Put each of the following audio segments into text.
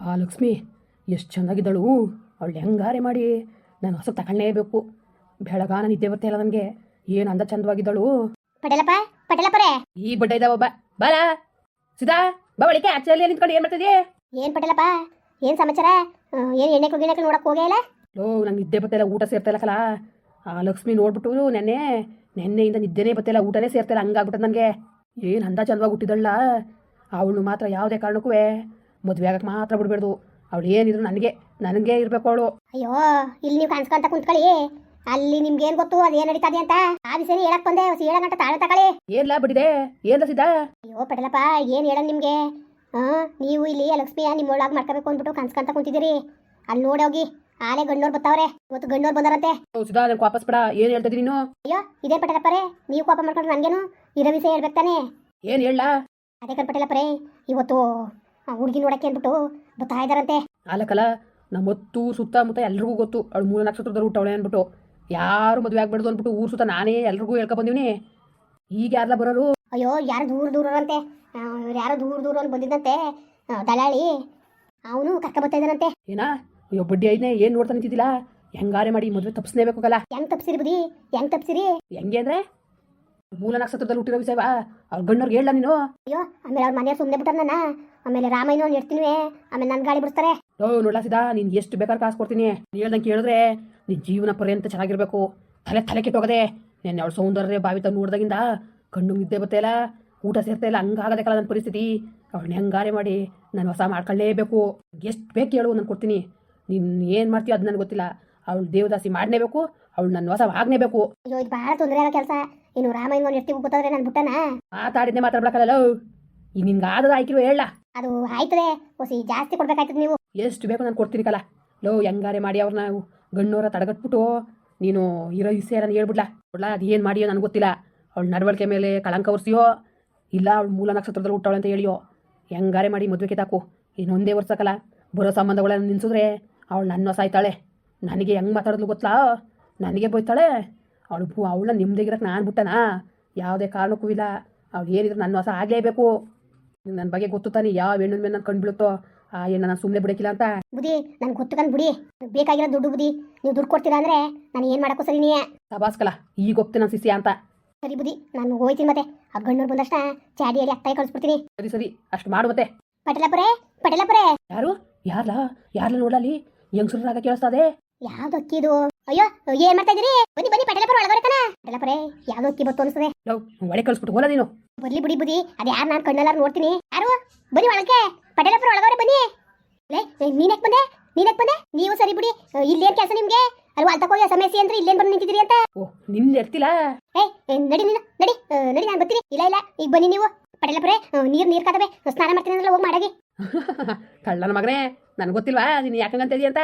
ಆ ಲಕ್ಷ್ಮಿ ಎಷ್ಟು ಚೆನ್ನಾಗಿದ್ದಳು. ಅವಳು ಹೆಂಗಾರೆ ಮಾಡಿ? ನಾನು ಹೊಸ ತಗೊಳ್ಳೇಬೇಕು ಬೆಳಗಾನ ನಿದ್ದೆ ಬರ್ತಾ ಇಲ್ಲ ನನಗೆ. ಏನು ಅಂದ ಚಂದವಾಗಿದ್ದಳು? ಪಟೇಲಪ್ಪ ಪಟೇಲಪ್ಪರೇ. ಈ ಬಡ್ಡ ಇದ್ದಾವ ಬಾ ಸುಧಾ ಬಾ ಒಳಿಕೆ ಆಚೆಯಲ್ಲಿ ನಿಂತ್ಕೊಂಡು ಏನು ಮಾಡ್ತಿದ್ಯೆ ಏನ್ ಪಟೇಲಪ್ಪ ಏನ್ ಸಮಾಚಾರ? ಏನು ಎಣ್ಣೆ ಗಿಣ್ಣೆ ನೋಡಕ್ ಹೋಗೇ ಇಲ್ಲ? ಲೋ ನಂಗೆ ನಿದ್ದೆ ಬರ್ತಾ ಇಲ್ಲ ಊಟ ಸೇರ್ತಾ ಇಲ್ಲ ಕಲ. ಆ ಲಕ್ಷ್ಮಿ ನೋಡ್ಬಿಟ್ಟು ನೆನ್ನೆ ನೆನ್ನೆಯಿಂದ ನಿದ್ದೆನೇ ಇಲ್ಲ ಊಟನೇ ಸೇರ್ತಾ ಇಲ್ಲ ಹಂಗಾಗ್ಬಿಟ್ಟದ ನನಗೆ ಏನು ಅಂದ ಚಂದವಾಗಿ ಹುಟ್ಟಿದಳ ಅವಳು ಮಾತ್ರ ಯಾವುದೇ ಕಾರಣಕ್ಕೂ ಮದುವೆ ಆಗಕ್ಕೆ ಮಾತ್ರ ಬಿಡಬೇಡ್ದು ಅವಳು ಏನಿದ್ರು ನನಗೆ ನನಗೆ ಇರಬೇಕು ಅವಳು. ಅಯ್ಯೋ ಇಲ್ಲಿ ನೀವು ಕಾಣಿಸ್ಕೊಂತ ಕುಂತ್ಕೊಳ್ಳಿ. ಅಲ್ಲಿ ನಿಮ್ಗೆ ಏನ್ ಗೊತ್ತು ಏನ್ ನಡೀತದೆ ಅಂತ? ಆ ವಿಷಯ ಹೇಳಕ್ ಬಂದೆ ಹೇಳಂಗಂಟ ತಾಳೆ ತಗೊಳ್ಳಿ. ಏನ್ಲ ಬಿಡಿದೆ? ಏನ್ ಸಿದ್ದ ಅಯ್ಯೋ ಪಟೇಲಪ್ಪ ಏನ್ ಹೇಳ ನಿಮ್ಗೆ? ಹಾ ನೀವು ಇಲ್ಲಿ ಲಕ್ಷ್ಮಿಯ ನಿಮ್ಮ ಒಳಗೆ ಮಾಡ್ಕೋಬೇಕು ಅಂದ್ಬಿಟ್ಟು ಕನ್ಸ್ಕೊಂತ ಕುಂತಿದ್ದೀರಿ. ಅಲ್ಲಿ ನೋಡಿ ಹೋಗಿ. ಆಲೆ ಗಂಡೋರ್ ಬರ್ತಾವ್ರೆ ಇವತ್ತು ಗಂಡೋರ್ ಬಂದಾರಂತೆ. ಸುಧಾ ನಂಗೆ ವಾಪಸ್ ಬಿಡ. ಏನು ಹೇಳ್ತಿದ್ರಿ ನೀನು? ಅಯ್ಯೋ ಇದೇ ಪಟೇಲಪ್ಪರೇ ನೀವು ಕೋಪ ಮಾಡ್ಕೊಂಡ್ರೆ ನನ್ಗೇನು? ಇರೋ ವಿಷಯ ಹೇಳ್ಬೇಕು ತಾನೇ? ಏನ್ ಹೇಳ ಅದೇ ಕಣ್ ಪಟೇಲಪ್ಪರೇ ಇವತ್ತು ಹುಡುಗಿ ನೋಡಕ್ಕೆ ಅಂದ್ಬಿಟ್ಟು ಬರ್ತಾ ಇದಾರಂತೆ. ಅಲ್ಲಕಲ್ಲ ನಮ್ಮೊತ್ತು ಸುತ್ತಮುತ್ತ ಎಲ್ರಿಗೂ ಗೊತ್ತು. ಅವಳು ಮೂರು ನಕ್ಷತ್ರದಲ್ಲಿ ಹುಟ್ಟವಳೆ ಅಂದ್ಬಿಟ್ಟು. ಯಾರು ಮದುವೆ ಆಗ್ಬಿಡ್ದು ಅಂದ್ಬಿಟ್ಟು ಊರು ಸುತ್ತ ನಾನೇ ಎಲ್ರಿಗೂ ಹೇಳ್ಕೊ ಬಂದೀನಿ ಈಗ ಯಾರಲ್ಲ ಬರೋರು? ಅಯ್ಯೋ ಯಾರು ದೂರ ದೂರ ಅಂತೆ ಇವ್ರು ಯಾರೋ ದೂರ ದೂರ ಅಂತ ಬಂದಿದ್ದಂತೆ. ಆ, ದಲಾಳಿ. ಅವನು ಕರ್ಕ ಬರ್ತಾ ಇದ್ದಾನಂತೆ ಏನಾ? ಅಯ್ಯೋ ಬಡ್ಡಿ ಐದನೇ ಏನು ನೋಡ್ತಾ ನಿಂತಿದ್ದಿಲ್ಲ ಹೆಂಗಾರೆ ಮಾಡಿ ಮದುವೆ ತಪ್ಪಿಸ್ಲೇಬೇಕು ಕಲ್ಲ ಹೆಂಗ್ ತಪ್ಸಿರಿ ಬುದಿ ಹೆಂಗ್ ತಪ್ಸಿರಿ? ಹೆಂಗೆ ಅಂದ್ರೆ? ಮೂಲ ನಕ್ಷತ್ರದಲ್ಲಿ ಹುಟ್ಟಿರೋ ವಿಷಯವಾ? ಅವ್ರ ಗಣ್ಣವ್ರಿಗೆ ಹೇಳ ನೀನು? ಅಯ್ಯೋ ಆಮೇಲೆ ಅವ್ರ ಮನೆಯವ್ರು ಸುಮ್ಮನೆ ಬಿಟ್ಟಾರ ನನ್ನ ಆಮೇಲೆ ರಾಮಯ್ಯನ ಒಂದು ಇರ್ತೀನಿ ಆಮೇಲೆ ನನ್ನ ಗಾಳಿ ಬಿಡ್ತಾರೆ ಓ ನೋಡ್ಲಾಸಿದ ನೀನು ಎಷ್ಟು ಬೇಕಾದ್ರೆ ಕಾಸು ಕೊಡ್ತೀನಿ. ನೀನು ಹೇಳ್ದಂಗೆ ಕೇಳಿದ್ರೆ ನಿನ್ನ ಜೀವನ ಪರ್ಯಂತ ಚೆನ್ನಾಗಿರ್ಬೇಕು. ತಲೆ ತಲೆ ಕೆಟ್ಟೋಗದೆ. ನೆನ್ನೆ ಅವಳು ಸೌಂದರ್ಯ ಭಾವಿತ ನೋಡ್ದಾಗಿಂದ ಕಣ್ಣು ನಿದ್ದೆ ಬರ್ತಾಯಿಲ್ಲ ಊಟ ಸೇರ್ತಾ ಇಲ್ಲ ಹಂಗಾಗದಕ್ಕಲ್ಲ ನನ್ನ ಪರಿಸ್ಥಿತಿ. ಅವ್ಳನ್ನ ಹೆಂಗಾರೆ ಮಾಡಿ ನಾನು ಹೊಸ ಮಾಡ್ಕೊಳ್ಳೇಬೇಕು ಎಷ್ಟು ಬೇಕು ಹೇಳು ನಾನು ಕೊಡ್ತೀನಿ. ನೀನು ಏನು ಮಾಡ್ತೀಯೋ ಅದು ನನಗೆ ಗೊತ್ತಿಲ್ಲ. ಅವಳು ದೇವದಾಸಿ ಮಾಡಲೇಬೇಕು ಅವಳು ನನ್ನ ಹೊಸ ಆಗಲೇಬೇಕು ಅಯ್ಯೋ ಇದು ಭಾಳ ತೊಂದರೆ ಆಗೋ ಕೆಲಸ. ಇನ್ನು ರಾಮ ಇರ್ತೀವಿ ಗೊತ್ತಾದ್ರೆ ನಾನು ಬಿಟ್ಟನ ಮಾತಾಡಿದ್ದೆ ಮಾತಾಡ್ಬೇಕಲ್ಲ ಈಗ ನಿನ್ಗೆ ಆದದ ಆಯ್ಕಿರೋ ಹೇಳ. ಅದು ಆಯ್ತದೆ ಹೊಸಿ ಜಾಸ್ತಿ ಕೊಡ್ಬೇಕಾಯ್ತದೆ ನೀವು. ಎಷ್ಟು ಬೇಕು ನಾನು ಕೊಡ್ತೀನಿ ಕಲ. ಲೋ ಹೆಂಗಾರೆ ಮಾಡಿ ಅವ್ರನ್ನ ಗಣ್ಣೋರ ತಡೆಗಟ್ಬಿಟ್ಟು ನೀನು ಇರೋ ವಿಷಯ ನಾನು ಹೇಳ್ಬಿಡ್ಲಾ? ಕೊಡ್ಲಾ ಅದು ಏನು ಮಾಡಿಯೋ ನನಗೆ ಗೊತ್ತಿಲ್ಲ. ಅವಳ ನಡವಳಿಕೆ ಮೇಲೆ ಕಳಂಕ ಒರೆಸಿಯೋ ಇಲ್ಲ ಅವಳು ಮೂಲ ನಕ್ಷತ್ರದಲ್ಲಿ ಹುಟ್ಟವಳೆ ಅಂತ ಹೇಳಿಯೋ ಹೆಂಗಾರೆ ಮಾಡಿ ಮದುವೆಗೆ ತಾಕು. ಇನ್ನೊಂದೇ ವರ್ಷಕ್ಕಲ್ಲ ಬರೋ ಸಂಬಂಧಗಳನ್ನು ನಿನ್ಸಿದ್ರೆ ಅವಳು ನನ್ನ ಸಾಯ್ತಾಳೆ ನನಗೆ ಹೆಂಗೆ ಮಾತಾಡೋದು ಗೊತ್ತಾ ನನಗೆ ಬೈತಾಳೆ? ಅವಳು ಭೂ ಅವಳನ್ನ ನಿಮ್ದಿಗಿರಕ್ಕೆ ನಾನು ಬಿಟ್ಟನಾ? ಯಾವುದೇ ಕಾರಣಕ್ಕೂ ಇಲ್ಲ. ಅವ್ಳು ಏನಿದ್ರು ನನ್ನ ಹೊಸ ಆಗಲೇಬೇಕು. ನನ್ನ ಬಗ್ಗೆ ಗೊತ್ತು ತಾನೆ ಯಾವ ಹೆಣ್ಣಿನ ಮೇಲೆ ನಾನು ಕಂಡುಬಿಡುತ್ತೋ ಆ ಹೆಣ್ಣು ನಾನು ಸುಮ್ಮನೆ ಬಿಡಕಿಲ್ಲ ಅಂತ. ಬುದಿ ನನ್ಗೆ ಗೊತ್ತು ಕಂದು ಬಿಡಿ. ಬೇಕಾಗಿರೋ ದುಡ್ಡು ಬುದಿ ನೀವು ದುಡ್ಡು ಕೊಡ್ತೀರಾ ಅಂದ್ರೆ ನಾನು ಏನು ಮಾಡಕ್ಕೂ ಸರಿ ನೀ ಸಭಾಸ್ಕಲ ಈಗ ಹೋಗ್ತೀನಿ ನಾನು ಸಿಸಿ ಅಂತ. ಸರಿ ಬುದಿ ನಾನು ಹೋಯ್ತೀನಿ ಮತ್ತೆ. ಆ ಗಣ್ಣೂರು ಬಂದಷ್ಟ ಚಾಡಿ ಅಡಿ ಅತ್ತಾಯಿ ಕಳಿಸ್ಬಿಡ್ತೀನಿ. ಸರಿ ಸರಿ ಅಷ್ಟು ಮಾಡು ಮತ್ತೆ. ಪಟೇಲಪ್ಪರೇ ಪಟೇಲಪ್ಪರೇ. ಯಾರು? ಯಾರ್ಲಾ? ಯಾರ್ಲ ನೋಡಲಿ ಹೆಂಗಸರಾಗ ಕೇಳಿಸ್ತದೆ ಯಾವ್ದು ಅಕ್ಕಿ ಇದು ಅಯ್ಯೋ ಏನ್ ಮಾಡ್ತಾ ಇದೀರಿ ಬನ್ನಿ ಬನ್ನಿ ಪಟೇಲಪುರ ಒಳಗ ಕಣ ಪಟೇಲಪ್ಪರೇ ಯಾವ್ದು ಅಕ್ಕಿ ಬತ್ತು ಅನ್ಸದೆ ಲವ್ ಒಳೆ ಕಳಿಸ್ಬಿಟ್ಟು ಹೋಲ ನೀನು. ಬರ್ಲಿ ಬಿಡಿ ಬುದಿ ಅದ ಯಾರು ನಾನು ಕಣ್ಣೆಲ್ಲಾರು ನೋಡ್ತೀನಿ. ಯಾರು? ಬನ್ನಿ ಒಳಗೆ ಪಟೇಲಪುರ ಒಳಗವರೆ ಬನ್ನಿ. ಲೇ ನೀನಕ್ ಬಂದೆ? ನೀನಕ್ ಬಂದೆ? ನೀವು ಸರಿ ಬಿಡಿ. ಇಲ್ಲೇನ್ ಕೆಲಸ ನಿಮ್ಗೆ? ಅಲ್ಲಿ ವಾಲ್ ಹೋಗಿ ಸಮಸ್ಯೆ ಅಂದ್ರೆ ಇಲ್ಲೇನ್ ಬಂದು ನಿಂತಿದ್ದೀರಿ ಅಂತ? ಓ ನಿನ್ನ ಇರ್ತಿಲ್ಲ ಏ ನಡಿ ನೀನು ನಡಿ ನಡಿ ನಾನು ಬರ್ತೀನಿ. ಇಲ್ಲ ಇಲ್ಲ ಈಗ ಬನ್ನಿ ನೀವು. ಪಟೇಲಪುರ ನೀರ್ ನೀರ್ ಕಾದವೆ. ಸ್ನಾನ ಮಾಡ್ತೀನಿ ಅಂದ್ರೆ ಹೋಗಿ ಮಾಡಾಗಿ ಕಳ್ಳನ ಮಗನೇ ನನಗೆ ಗೊತ್ತಿಲ್ವಾ? ನೀನು ಯಾಕಂಗಂತ ಇದೀಯ ಅಂತ?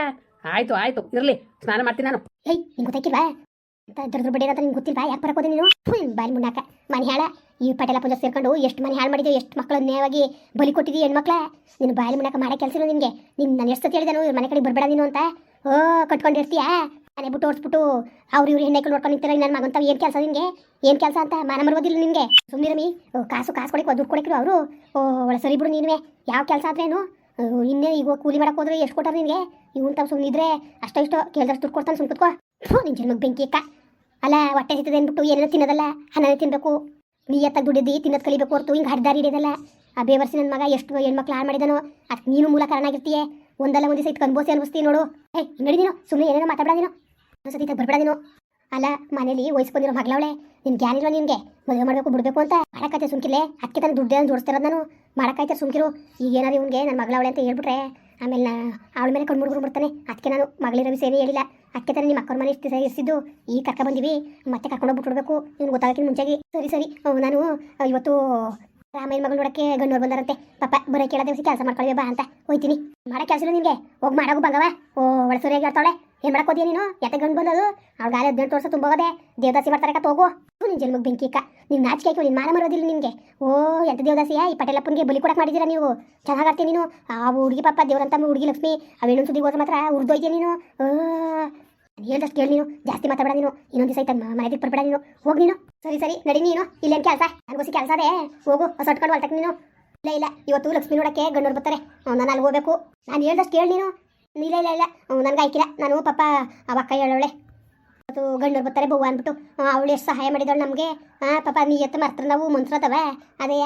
ಆಯ್ತು ಆಯ್ತು ಇರಲಿ ಸ್ನಾನ ಮಾಡ್ತೀನಿ ನಾನು. ಏಯ್ ನಿಂಗೆ ಗೊತ್ತಾಕಿಲ್ವಾ ದೊಡ್ಡ ಬಡ್ಡಿ ಅಂತ ನಿಂಗೆ ಗೊತ್ತಿಲ್ವಾ? ಯಾಕೆ ಬರಕೋದೆ ನೀನು? ಫುಲ್ ಬಾರಿ ಮುನ್ನಾಕ ಮನೆ ಹಾಳ. ಈ ಪಟೇಲ ಪೂಜೆ ಸೇರ್ಕೊಂಡು ಎಷ್ಟು ಮನೆ ಹಾಳು ಮಾಡಿದ್ಯೋ ಎಷ್ಟು ಮಕ್ಕಳು ನೇವಾಗಿ ಬಲಿ ಕೊಟ್ಟಿದ್ದೀವಿ ಹೆಣ್ಮಕ್ಳ. ನಿನ್ನ ಬಾಯಿ ಮುನ್ನಾಕ ಮಾಡೋ ಕೆಲಸ ನಿನಗೆ ನಿನ್ ನಾನು ಎಷ್ಟು ಹೇಳಿದೆ ನಾವು ಇವ್ರ ಮನೆ ಕಡೆ ಬರಬೇಡ ನೀನು ಅಂತ. ಓ ಕಟ್ಕೊಂಡಿರ್ತೀಯಾ? ಮನೆ ಬಿಟ್ಟು ಓಡಿಸ್ಬಿಟ್ಟು ಅವ್ರು ಇವ್ರು ಹೆಣ್ಣೆ ನೋಡ್ಕೊಂಡು ನಿಂತಿರ ನನ್ನ ಮಗಂತ ಏನು ಕೆಲಸ ನಿನಗೆ ಏನು ಕೆಲಸ ಅಂತ ಮಾನ ಮರ್ಬೋದಿಲ್ಲ ನಿನಗೆ ಸುಮ್ಮನೆ ರಮಿ ಓ, ಕಾಸು ಕಾಸು ಕೊಡಕ್ಕೆ ದುಡ್ಡು ಕೊಡಕ್ಕಿರು ಅವರು? ಓ ಒಳ್ಳೆ ಸರಿ ಬಿಡು ನೀನುವೆ. ಯಾವ ಕೆಲಸ ಆದ್ರೇನು? ಇನ್ನೇ ಈಗ ಕೂಲಿ ಮಾಡಕ್ಕೆ ಹೋದ್ರೆ ಎಷ್ಟು ಕೊಟ್ಟಾರ ನಿನಗೆ? ಇವನ್ ತಾವು ಸುಮ್ಮನಿದ್ರೆ ಅಷ್ಟೋ ಇಷ್ಟೋ ಕೇಳಿದಷ್ಟು ದುಡ್ಡು ಕೊಡ್ತಾನೆ ಸುಮ್ ಕುತ್ಕೋ. ಹ್ಞೂ ನಿನ್ ಜನ್ಮಕ್ಕೆ ಬೆಂಕಿ ಅಕ್ಕ. ಅಲ್ಲ, ಹೊಟ್ಟೆ ಸಿಗ್ತದೆ ಅಂದ್ಬಿಟ್ಟು ಏನೇನೋ ತಿನ್ನೋದಲ್ಲ ಹಣ್ಣನೇ ತಿನ್ಬೇಕು. ನೀಯತ್ತಾಗ ದುಡಿದಿ ತಿನ್ನೋದು ಕಲಿಬೇಕು ಹೊರತು, ಹಿಂಗೆ ಹಡ್ದಾರಿ ಹಿಡಿಯೋದಲ್ಲ. ಆ ಬೇವರ್ಸಿ ನನ್ನ ಮಗ ಎಷ್ಟು ಹೆಣ್ಮಕ್ಳು ಹಾಳು ಮಾಡಿದನೋ ಅದಕ್ಕೆ ನೀನು ಮೂಲ ಕಾರಣ ಆಗಿರ್ತೀಯ. ಒಂದಲ್ಲ ಒಂದು ದಿವಸ ಕನ್ಬೋಸಿ ಅನ್ಬಿಸ್ತೀನಿ ಅನ್ಬೋಸ್ತಿ ನೋಡು ಏ ನಡಿದೀನೋ ಸುಮ್ಮನೆ ಏನೇನೋ ಮಾತಾಡ ನೀನು. ಒಂದ್ಸತಿ ಬರ್ಬೇಡ ನೀನು. ಅಲ್ಲ, ಮನೇಲಿ ವಯಸ್ಸು ಬಂದಿರೋ ಮಗಳವಳೆ ನಿನ್ ಜ್ಞಾನ ಇಲ್ವಾ ನಿನಗೆ? ಮದುವೆ ಮಾಡಬೇಕು, ಬಿಡಬೇಕು ಅಂತ? ಮಾಡಕ್ಕೈತೆ ಸುಮ್ಕಿಲೆ ಅದಕ್ಕೆ ತಾನು ದುಡ್ಡು ಜೋಡಿಸ್ತಿರೋದು ನಾನು. ಮಾಡಕ್ಕೈತೆ ಸುಮ್ಕಿರು? ಈಗ ಏನಾದ್ರು ಇವನಿಗೆ ನನ್ನ ಮಗಳ ಅವಳೆ ಅಂತ ಹೇಳ್ಬಿಟ್ರೆ ಆಮೇಲೆ ಅವಳ ಮೇಲೆ ಕಣ್ಣು ಮುಡ್ಕೊಂಡು ಬಿಡ್ತಾನೆ ಅದಕ್ಕೆ ನಾನು ಮಗಳಿರೋ ಏನೂ ಹೇಳಿಲ್ಲ. ಅದಕ್ಕೆ ತಾನೇ ನಿಮ್ಮ ಅಕ್ಕವ್ರ ಮನೆ ಇಷ್ಟು ಇರಿಸಿದ್ದು. ಈಗ ಕರ್ಕ ಬಂದಿವಿ. ಮತ್ತೆ ಕರ್ಕೊಂಡು ಹೋಗ್ಬಿಟ್ಬಿಡ್ಬೇಕು ಇವ್ನು ಗೊತ್ತಾಗಕ್ಕಿಂತ ಮುಂಚೆಗೆ. ಸರಿ ಸರಿ. ನಾನು ಇವತ್ತು ರಾಮಯ್ಯನ ಮಗಳು ನೋಡಕ್ಕೆ ಗಂಡೋರು ಬಂದಾರಂತೆ. ಪಾಪ, ಬರೋ ದಿವಸ ಕೆಲಸ ಮಾಡ್ಕೊಳ್ಳಿ ಬಾ ಅಂತ ಹೋಯ್ತೀನಿ. ಮಾಡೋ ಕೆಲಸ ನಿಮಗೆ ಹೋಗಿ ಮಾಡೋಗು ಬಂಗವ ಓ ಒಳ ಸರಿಯಾಗಿ ಆಡ್ತಾಳೆ ಏನು ಮಾಡಕ್ ಹೋದ್ಯಾ ನೀನು? ಯಾತೆ ಗಂಡು ಬಂದದು? ಅವ್ಳ ಗಾಲಿ ಹದಿನೆಂಟು ವರ್ಷ ತುಂಬ ಹೋದೆ. ದೇವದಾಸಿ ಬರ್ತಾರೆ ಹೋಗು ನಿನ್ನ ಜನ್ಮಕ್ಕೆ ಬೆಂಕಿ ಕ ನೀವು ನಾಚಿಕೆ ಹಾಕಿ ನಿನ್ನ ಮಾನ ಮರೋದಿಲ್ಲ ನಿನಗೆ ಓ ಎಂತ ದೇವದಾಸಿಯ, ಈ ಪಟೇಲಪ್ಪನಿಗೆ ಬಲಿ ಕೊಡಕ್ಕೆ ಮಾಡಿದ್ದೀರಾ ನೀವು? ಚೆನ್ನಾಗ್ ಆಡ್ತೀನಿ ನೀನು? ಆ ಹುಡುಗಿ ಪಾಪ, ದೇವರಂತ ಹುಡುಗಿ ಲಕ್ಷ್ಮಿ ಅವೇನೊಂದ್ ಸುದ್ದಿ ಹೋದ್ರೆ ಮಾತ್ರ ಉರ್ದೋಯ್ತೀಯ ನೀನು? ಹೇಳ್ದಷ್ಟು ಕೇಳಿ ನೀನು. ಜಾಸ್ತಿ ಮಾತಾಡ ನೀನು. ಇನ್ನೊಂದು ದಿವಸ ಆಯ್ತು ಮನೆಗೆ ಬರ್ಬೇಡ ನೀನು. ಹೋಗಿ ನೀನು. ಸರಿ ಸರಿ, ನಡಿ ನೀನು. ಇಲ್ಲೇನ್ ಕೆಲಸ? ನನಗೋಸಿ ಕೆಲಸ ಅದೇ. ಹೋಗು, ಹೊಸ ಹೊಟ್ಕೊಂಡು ಹೊಲ್ತಕ್ಕೆ ನೀನು. ಇಲ್ಲ ಇಲ್ಲ, ಇವತ್ತು ಲಕ್ಷ್ಮಿ ನೋಡಕ್ಕೆ ಗಣ್ಣವ್ರು ಬರ್ತಾರೆ. ನಾನು ಅಲ್ಲಿ ಹೋಗ್ಬೇಕು. ನಾನು ಹೇಳ್ದಷ್ಟು ಕೇಳಿ ನೀನು. ಇಲ್ಲ ಇಲ್ಲ ಇಲ್ಲ. ನನಗೆ ಆಯ್ಕಿಲ್ಲ ನಾನು ಪಾಪ ಅವ ಅಕ್ಕ ಹೇಳೋಳೆ ಅದು ಗಣ್ಣವ್ರು ಬರ್ತಾರೆ ಬವ್ವ ಅಂದ್ಬಿಟ್ಟು. ಅವಳು ಎಷ್ಟು ಸಹಾಯ ಮಾಡಿದಳು ನಮಗೆ. ಪಾಪ ನೀ ಎತ್ತು ಮರ್ತಾರೆ ನಾವು ಮನ್ಸ್ರತವ ಅದೇ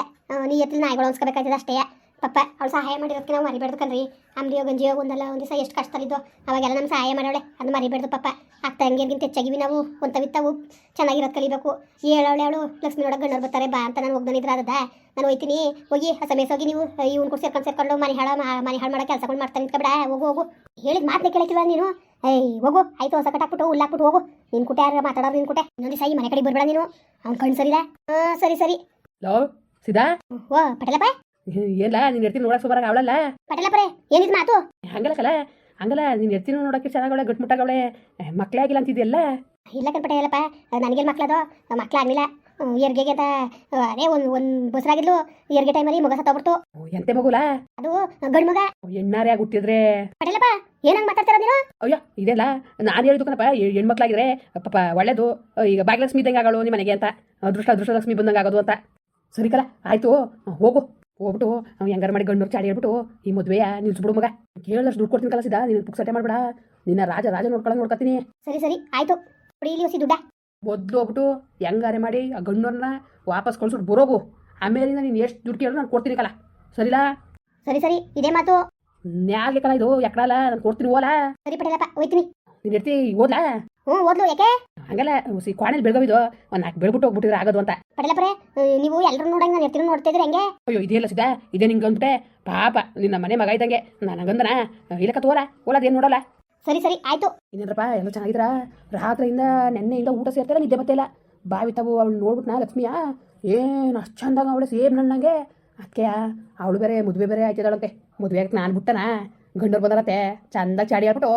ನೀ ಎತ್ತಲ್ಲಿ ನಾಯಿಗಳು ಅನ್ಸ್ಕೋಬೇಕಾಯ್ತದೆ ಅಷ್ಟೇ. ಪಾಪ ಅವಳು ಸಹಾಯ ಮಾಡಿರೋದಕ್ಕೆ ನಾವು ಮರಿಬಾರ್ದು ಕಣ್ರಿ ಗಂಜಿ ಗಂಜಿಯೋ ಒಂದಲ್ಲ ಒಂದು ದಿವಸ ಎಷ್ಟು ಕಷ್ಟದಲ್ಲಿದ್ದೋ ಅವಾಗೆಲ್ಲ ನಮ್ಮ ಸಹಾಯ ಮಾಡೋಳೆ. ಅದು ಮರಿಬಾರ್ದು ಪಪ್ಪ ಅಕ್ಕ ತಂಗಿಯರ್ಗಿಂತ ಹೆಚ್ಚಾಗಿವಿ ನಾವು ಒಂತವಿತ್ತವು ಚೆನ್ನಾಗಿರೋದು ಕಲಿಬೇಕು. ಹೇಳೋಳೆ ಅವಳು ಲಕ್ಷ್ಮಿ ನೋಡೋ ಗಣ್ಣರು ಬರ್ತಾರೆ ಬಾ ಅಂತ ನಾನು ಹೋಗ್ದನಿದ್ರೆ ಅದ ನಾನು ಹೋಯ್ತೀನಿ. ಹೋಗಿ ಆ ಸಮಯ ಹೋಗಿ ನೀವು ಇವ್ನು ಕೂಡ ಸೇರ್ಕೊಂಡು ಸೇರ್ಕೊಂಡು ಮನೆ ಹಾಳು ಮನೆ ಹಾಳು ಮಾಡೋ ಕೆಲಸಗಳು ಮಾಡ್ತಾರೆ. ನಿಂತ್ಕೊಬೇಡ ಹೋಗು ಹೋಗು. ಹೇಳಿದ ಮಾತನ್ನ ಕೇಳ್ತಿಲ್ಲ ನೀನು? ಏಯ್ ಹೋಗು. ಆಯ್ತು ಹೊಸ ಕಟ್ಟಾಕ್ಬಿಟ್ಟು ಹುಲ್ಲಾಕ್ಬಿಟ್ಟು ಹೋಗು. ನಿನ್ ಕುಟೆ ಯಾರು ಮಾತಾಡೋರು ನಿನ್ ಕುಟೆ? ಇನ್ನೊಂದು ಈ ಮನೆ ಕಡೆ ಬರ್ಬೇಡ ನೀನು. ಅವ್ನು ಕಣ್ಣು ಸರಿಲ್ಲ ಹಾಂ ಸರಿ ಸರಿ. ಹಲೋ ಸಿದಾ? ಓ ಪಟೇಲಪ್ಪ. ಏನಿಲ್ಲ ನೀನು ಇರ್ತೀನಿ ನೋಡಕ್ಕೆ ಸುಮಾರಾಗ ಅವಳಲ್ಲ? ಪಟೇಲಪ್ಪರೇ ಏನಿದ್ ಮಾತು? ಹಂಗಲ್ಲ ಕಲ ಹಂಗಲ್ಲ ನೀನು ಇರ್ತೀನಿ ನೋಡೋಕೆ ಚೆನ್ನಾಗವಳೆ ಗಟ್ಮುಟ್ಟಾಗವಳೆ ಮಕ್ಳೇ ಆಗಿಲ್ಲ ಅಂತಿದ್ಯಲ್ಲ? ಇಲ್ಲ ಕಣ್ ಹೇಳಪ್ಪ ನನಗೇನು ಮಕ್ಳದು? ಮಕ್ಳಾಗ್ಲಿಲ್ಲ ಎರ್ಗೆಗೆ ಅಂತ ಅದೇ ಒಂದು ಒಂದು ಬಸರಾಗಿದ್ಲು ಎರ್ಗೆ ಟೈಮಲ್ಲಿ ಮಗ ಸತ್ತೋಗ್ಬಿಡ್ತು. ಎಂತೆ ಮಗುಲ? ಅದು ಗಂಡು ಮಗ. ಹೆಣ್ಣಾರೇ ಆಗಿ ಹುಟ್ಟಿದ್ರೆ? ಪಟೇಲಪ್ಪ ಏನಂಗ್ ಮಾತಾಡ್ತಾರ ನೀನು? ಅಯ್ಯೋ ಇದೆಲ್ಲ ನಾನು ಹೇಳಿದ್ದು ಕಣಪ್ಪ ಹೆಣ್ಮಕ್ಳಾಗಿದ್ರೆ ಪಾಪ ಒಳ್ಳೇದು ಈಗ ಭಾಗ್ಯಲಕ್ಷ್ಮಿ ಇದ್ದಂಗೆ ಆಗೋಳು ನಿಮ್ಮ ಮನೆಗೆ ಅಂತ ಅದೃಷ್ಟ ಅದೃಷ್ಟಲಕ್ಷ್ಮಿ ಬಂದಂಗೆ ಆಗೋದು ಅಂತ. ಸರಿ ಕಲ ಆಯ್ತು ಹೋಗು. ಹೋಗ್ಬಿಟ್ಟು ಹೆಂಗಾರ ಮಾಡಿ ಗಂಡು ಚಾಡಿ ಹೇಳ್ಬಿಟ್ಟು ಈ ಮದುವೆಯ ನಿಲ್ಸ್ಬಿಡು ಮಗ. ಕೇಳಷ್ಟು ದುಡ್ಡು ಕೊಡ್ತೀನಿ ಕಲಸಿದ ನೀನು ಪುಕ್ಸಟೆ ಮಾಡ್ಬೇಡ. ನಿನ್ನ ರಾಜ ರಾಜ ನೋಡ್ಕೊಳಂಗೆ ನೋಡ್ಕೊತೀನಿ. ಸರಿ ಸರಿ ಆಯ್ತು. ಪ್ರೀಲಿ ಹೊಸಿ ದುಡ್ಡ. ಮೊದ್ಲು ಹೋಗ್ಬಿಟ್ಟು ಹೆಂಗಾರೆ ಮಾಡಿ ಆ ಗಂಡವ್ರನ್ನ ವಾಪಸ್ ಕಳ್ಸ್ಬಿಟ್ಟು ಬರೋಗು. ಆಮೇಲಿಂದ ನೀನು ಎಷ್ಟು ದುಡ್ಡು ಕೇಳೋ ನಾನು ಕೊಡ್ತೀನಿ ಕಲ. ಸರಿಲಾ? ಸರಿ ಸರಿ ಇದೇ ಮಾತು. ನ್ಯಾಗ್ಲಿ ಕಲ ಇದು? ಎಕ್ಕಡಲ್ಲ ನಾನು ಕೊಡ್ತೀನಿ ಓಲಾ ಸರಿ ಪಟೇಲಪ್ಪ ಹೋಯ್ತೀನಿ. ನೀನು ಇರ್ತಿ ಓದ್ಲಾ? ಹ್ಞೂ ಓದ್ಲು ಯಾಕೆ? ಹಂಗಲ್ಲ ಸಿ ಕ್ವಾಣಲ್ಲಿ ಬೆಳಗೋವಿದು ಒಂದು ನಾಲ್ಕು ಬೆಳ್ಬಿಟ್ಟು ಹೋಗ್ಬಿಟ್ಟಿದ್ರೆ ಆಗೋದು ಅಂತ. ಪಟೇಲಪ್ಪರೇ ನೀವು ಎಲ್ಲರೂ ನೋಡಂಗೆ ನಾನು ಇರ್ತೀನಿ ನೋಡ್ತಾ ಇದ್ರೆ ಹೆಂಗೆ? ಅಯ್ಯೋ ಇದೆಯಲ್ಲ ಸಿದ್ದ ಇದೇ ನಿಂಗೆ ಅಂದ್ಬಿಟ್ಟೆ ಪಾಪ ನಿನ್ನ ಮನೆ ಮಗ ಇದ್ದಂಗೆ ನಾನು ಹಂಗಂದನ ಇಲ್ಲಕ್ಕ ತೋಲ ಓಲದೇನು ನೋಡಲ್ಲ. ಸರಿ ಸರಿ ಆಯ್ತು. ಇನ್ನೇನಪ್ಪ ಎಲ್ಲ ಚೆನ್ನಾಗಿದ್ರ ರಾತ್ರಿಯಿಂದ ನೆನ್ನೆಯಿಂದ ಊಟ ಸೇರ್ತಾರ ನಿದ್ದೆ ಇಲ್ಲ. ಬಾವಿ ತಾವು ಅವಳು ನೋಡ್ಬಿಟ್ನಾ ಲಕ್ಷ್ಮಿಯ? ಏನು ಅಷ್ಟು ಚಂದಾಗ ಅವಳು ಸೇಮ್ ನನ್ನಂಗೆ. ಅಕ್ಕೆಯ ಅವಳು ಬೇರೆ ಮದುವೆ ಬೇರೆ ಆಯ್ತಿದ್ದಾಳಂತೆ. ಮದುವೆ ಆಗಕ್ಕೆ ನಾನು ಬಿಟ್ಟನಾ? ಗಂಡರು ಬಂದಾರತ್ತೆ ಚಂದಾಗಿ ಚಾಡಿ ಹೇಳ್ಬಿಟ್ಟು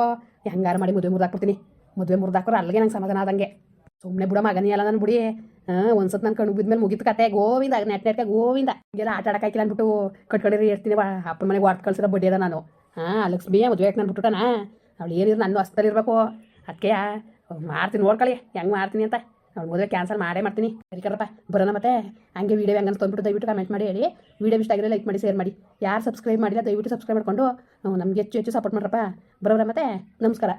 ಹೆಂಗಾರು ಮಾಡಿ ಮದುವೆ ಮುರಿದಾಕ್ಬಿಡ್ತೀನಿ ಮದುವೆ ಮುರಿದಾಕ್ರೆ ಅಲ್ಲಿಗೆ ನಂಗೆ ಸಮಾಧಾನ ಆದಂಗೆ. ಸುಮ್ಮನೆ ಬಿಡ ಮಗನಿ ಅಲ್ಲ ನಾನು ಬಿಡಿ. ಹಾಂ, ಒಂದ್ಸತ್ ನಾನು ಕಣ್ಣು ಬಿದ್ಮೇಲೆ ಮುಗಿತು ಕತೆ. ಗೋವಿಂದ, ನೆಟ್ ನೆಟ್ಗೆ ಗೋವಿಂದ. ಹಿಂಗೆಲ್ಲ ಆಟ ಹಾಕಿಲ್ಲ ಅಂದ್ಬಿಟ್ಟು ಕಟ್ಕೊಂಡಿರಿ ಇರ್ತೀನಿ ಬಾ ಅಪ್ಪನ ಮನೆಗೆ ವಾರ್ತ್ ಕಳ್ಸಿರೋ ಬಡ್ಡಿ ಅದ ನಾನು. ಹಾಂ, ಲಕ್ಷ್ಮಿ, ಮದುವೆ ನಾನು ಬಿಟ್ಟುಟನ ಅವಳು ಏನಿದ್ರು ನನ್ನ ಹೊಸ್ತಲ್ಲಿ ಇರಬೇಕು. ಅದಕ್ಕೆ ಮಾಡ್ತೀನಿ ನೋಡ್ಕೊಳ್ಳಿ ಹೆಂಗೆ ಮಾಡ್ತೀನಿ ಅಂತ. ಅವ್ಳು ಮೊದಲೇ ಕ್ಯಾನ್ಸಲ್ ಮಾಡೇ ಮಾಡ್ತೀನಿ. ಸರಿ ಕರಪ್ಪ ಬರೋಣ ಮತ್ತೆ. ಹಂಗೆ ವೀಡಿಯೋ ಹೆಂಗೆ ತಂದ್ಬಿಟ್ಟು ದಯವಿಟ್ಟು ಕಮೆಂಟ್ ಮಾಡಿ ಹೇಳಿ. ವೀಡಿಯೋ ಇಷ್ಟ ಆಗಿರೋ ಲೈಕ್ ಮಾಡಿ ಶೇರ್ ಮಾಡಿ. ಯಾರು ಸಬ್ಸ್ಕ್ರೈಬ್ ಮಾಡಿಲ್ಲ, ದಯವಿಟ್ಟು ಸಬ್ಸ್ಕ್ರೈಬ್ ಮಾಡಿಕೊಂಡು ನಮ್ಗೆ ಹೆಚ್ಚು ಹೆಚ್ಚು ಸಪೋರ್ಟ್ ಮಾಡ್ರಪ್ಪ. ಬರೋರ ಮತ್ತೆ, ನಮಸ್ಕಾರ.